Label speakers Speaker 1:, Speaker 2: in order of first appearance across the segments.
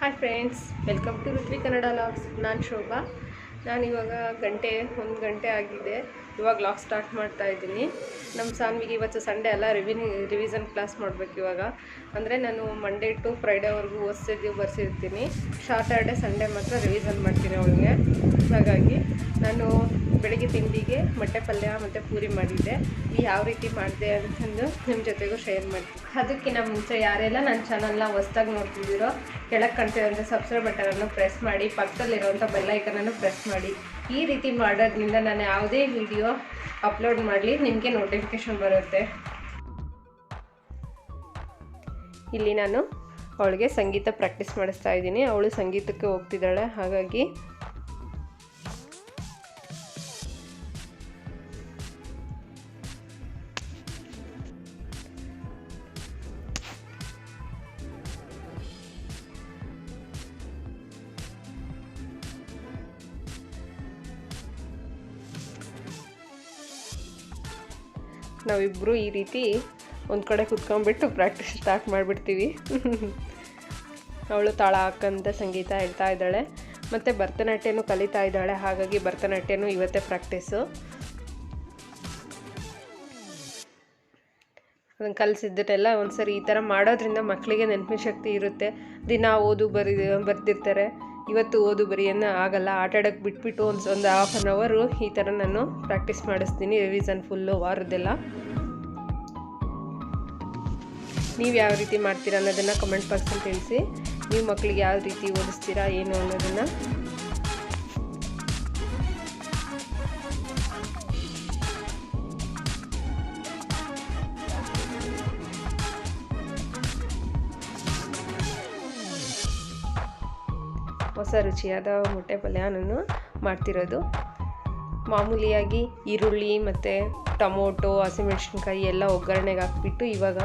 Speaker 1: Hi friends welcome to Ruthvi Kannada logs ನಾನು ಶೋಭಾ. ನಾನು ಇವಾಗ ಗಂಟೆ, ಒಂದು ಗಂಟೆ ಆಗಿದೆ. ಇವಾಗ ಲಾಗ್ ಸ್ಟಾರ್ಟ್ ಮಾಡ್ತಾ ಇದ್ದೀನಿ. ನಮ್ಮ ಸಾನ್ವಿಗೆ ಇವತ್ತು ಸಂಡೇ ಎಲ್ಲ ರಿವಿನ್ ರಿವಿಸನ್ ಕ್ಲಾಸ್ ಮಾಡಬೇಕು ಇವಾಗ. ಅಂದರೆ ನಾನು ಮಂಡೇ ಟು ಫ್ರೈಡೇವರೆಗೂ ಓದಿಸಿದ್ದು ಬರ್ಸಿರ್ತೀನಿ. ಸಾಟರ್ಡೆ ಸಂಡೇ ಮಾತ್ರ ರಿವಿಸನ್ ಮಾಡ್ತೀನಿ ಅವಳಿಗೆ. ಹಾಗಾಗಿ ನಾನು ಬೆಳಗ್ಗೆ ತಿಂಡಿಗೆ ಮೊಟ್ಟೆ ಪಲ್ಯ ಮತ್ತು ಪೂರಿ ಮಾಡಿದ್ದೆ. ಯಾವ ರೀತಿ ಮಾಡಿದೆ ಅಂತಂದು ನಿಮ್ಮ ಜೊತೆಗೂ ಶೇರ್ ಮಾಡ್ತೀನಿ. ಅದಕ್ಕಿಂತ ಮುಂಚೆ ಯಾರೆಲ್ಲ ನನ್ನ ಚಾನಲ್ನ ಹೊಸ್ದಾಗಿ ನೋಡ್ತಿದ್ದೀರೋ, ಕೆಳಗೆ ಕಾಣ್ತಿರೋಂಥ ಸಬ್ಸ್ಕ್ರೈಬ್ ಬಟನನ್ನು ಪ್ರೆಸ್ ಮಾಡಿ ಪಕ್ಕದಲ್ಲಿರುವಂಥ ಬೆಲ್ಲೈಕನನ್ನು ಪ್ರೆಸ್ ಮಾಡಿ. ಈ ರೀತಿ ಮಾಡೋದ್ರಿಂದ ನಾನು ಯಾವುದೇ ವಿಡಿಯೋ ಅಪ್ಲೋಡ್ ಮಾಡಲಿ, ನಿಮಗೆ ನೋಟಿಫಿಕೇಶನ್ ಬರುತ್ತೆ. ಇಲ್ಲಿ ನಾನು ಅವಳಿಗೆ ಸಂಗೀತ ಪ್ರಾಕ್ಟೀಸ್ ಮಾಡಿಸ್ತಾ ಇದ್ದೀನಿ. ಅವಳು ಸಂಗೀತಕ್ಕೆ ಹೋಗ್ತಿದ್ದಾಳೆ. ಹಾಗಾಗಿ ನಾವಿಬ್ಬರು ಈ ರೀತಿ ಒಂದು ಕಡೆ ಕುತ್ಕೊಂಡ್ಬಿಟ್ಟು ಪ್ರಾಕ್ಟೀಸ್ ಸ್ಟಾರ್ಟ್ ಮಾಡಿಬಿಡ್ತೀವಿ. ಅವಳು ತಾಳ ಹಾಕಂತ ಸಂಗೀತ ಹೇಳ್ತಾ ಇದ್ದಾಳೆ. ಮತ್ತು ಭರತನಾಟ್ಯನೂ ಕಲಿತಾ ಇದ್ದಾಳೆ. ಹಾಗಾಗಿ ಭರತನಾಟ್ಯನೂ ಇವತ್ತೇ ಪ್ರಾಕ್ಟೀಸು ಅದನ್ನು ಕಲಿಸಿದ್ದನ್ನೆಲ್ಲ ಒಂದು ಸರಿ ಈ ಥರ ಮಾಡೋದ್ರಿಂದ ಮಕ್ಕಳಿಗೆ ನೆನಪಿನ ಶಕ್ತಿ ಇರುತ್ತೆ. ದಿನ ಓದು ಬರಿ ಬರ್ತಿರ್ತಾರೆ ಇವತ್ತು ಓದು ಬರೆಯನ್ನು ಆಗಲ್ಲ, ಆಟ ಆಡೋಕ್ಕೆ ಬಿಟ್ಬಿಟ್ಟು ಒಂದು ಒಂದು ಹಾಫ್ ಆನ್ ಅವರು ಈ ಥರ ನಾನು ಪ್ರಾಕ್ಟೀಸ್ ಮಾಡಿಸ್ತೀನಿ ರಿವಿಸನ್ ಫುಲ್ಲು ವಾರದ್ದೆಲ್ಲ. ನೀವು ಯಾವ ರೀತಿ ಮಾಡ್ತೀರಾ ಅನ್ನೋದನ್ನು ಕಮೆಂಟ್ ಬಾಕ್ಸಲ್ಲಿ ತಿಳಿಸಿ. ನೀವು ಮಕ್ಕಳಿಗೆ ಯಾವ ರೀತಿ ಓದಿಸ್ತೀರಾ, ಏನು ಅನ್ನೋದನ್ನು ಹೊಸ ರುಚಿಯಾದ ಮೊಟ್ಟೆ ಪಲ್ಯ ಮಾಡ್ತಿರೋದು. ಮಾಮೂಲಿಯಾಗಿ ಈರುಳ್ಳಿ ಮತ್ತು ಟೊಮೊಟೊ, ಹಸಿಮೆಣ್ಸಿನ್ಕಾಯಿ ಎಲ್ಲ ಒಗ್ಗರಣೆಗೆ ಹಾಕ್ಬಿಟ್ಟು ಇವಾಗ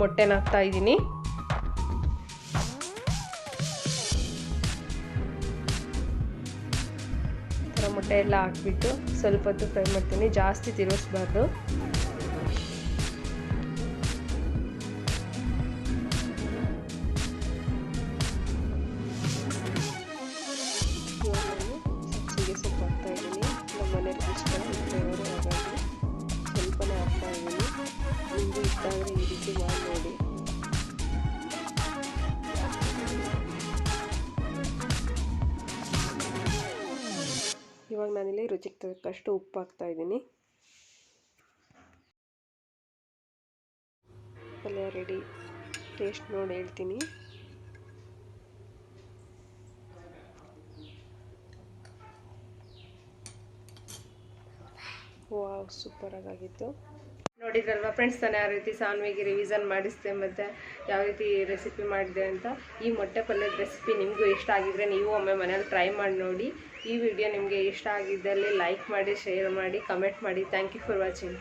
Speaker 1: ಮೊಟ್ಟೆನ ಹಾಕ್ತಾ ಇದ್ದೀನಿ. ಥರ ಮೊಟ್ಟೆ ಎಲ್ಲ ಹಾಕ್ಬಿಟ್ಟು ಸ್ವಲ್ಪ ಹೊತ್ತು ಫ್ರೈ ಮಾಡ್ತೀನಿ. ಜಾಸ್ತಿ ತಿರುಗಿಸ್ಬಾರ್ದು. ನಿಮಗೂ ಇಷ್ಟ ಆದರೆ ಈ ರೀತಿ ಮಾಡಿ ನೋಡಿ ಇವಾಗ ನಾನಿಲ್ಲಿ ರುಚಿಗೆ ತಕ್ಕಷ್ಟು ಉಪ್ಪು ಹಾಕ್ತಾ ಇದ್ದೀನಿ. ಪಲ್ಯ ರೆಡಿ ಟೇಸ್ಟ್ ನೋಡಿ ಹೇಳ್ತೀನಿ. ವಾವ್ ಸೂಪರ್ ಆಗಿತ್ತು. ನೋಡಿದ್ರಲ್ವಾ ಫ್ರೆಂಡ್ಸ್ ನಾನು ಯಾವ ರೀತಿ ಸಾನ್ವಿಗೆ ರಿವಿಸನ್ ಮಾಡಿಸ್ದೆ ಮತ್ತು ಯಾವ ರೀತಿ ರೆಸಿಪಿ ಮಾಡಿದೆ ಅಂತ. ಈ ಮೊಟ್ಟೆ ಪಲ್ಯದ ರೆಸಿಪಿ ನಿಮಗೂ ಇಷ್ಟ ಆಗಿದ್ರೆ ನೀವು ಒಮ್ಮೆ ಮನೇಲಿ ಟ್ರೈ ಮಾಡಿ ನೋಡಿ. ಈ ವಿಡಿಯೋ ನಿಮಗೆ ಇಷ್ಟ ಆಗಿದ್ದಲ್ಲಿ ಲೈಕ್ ಮಾಡಿ ಶೇರ್ ಮಾಡಿ ಕಮೆಂಟ್ ಮಾಡಿ. Thank you for watching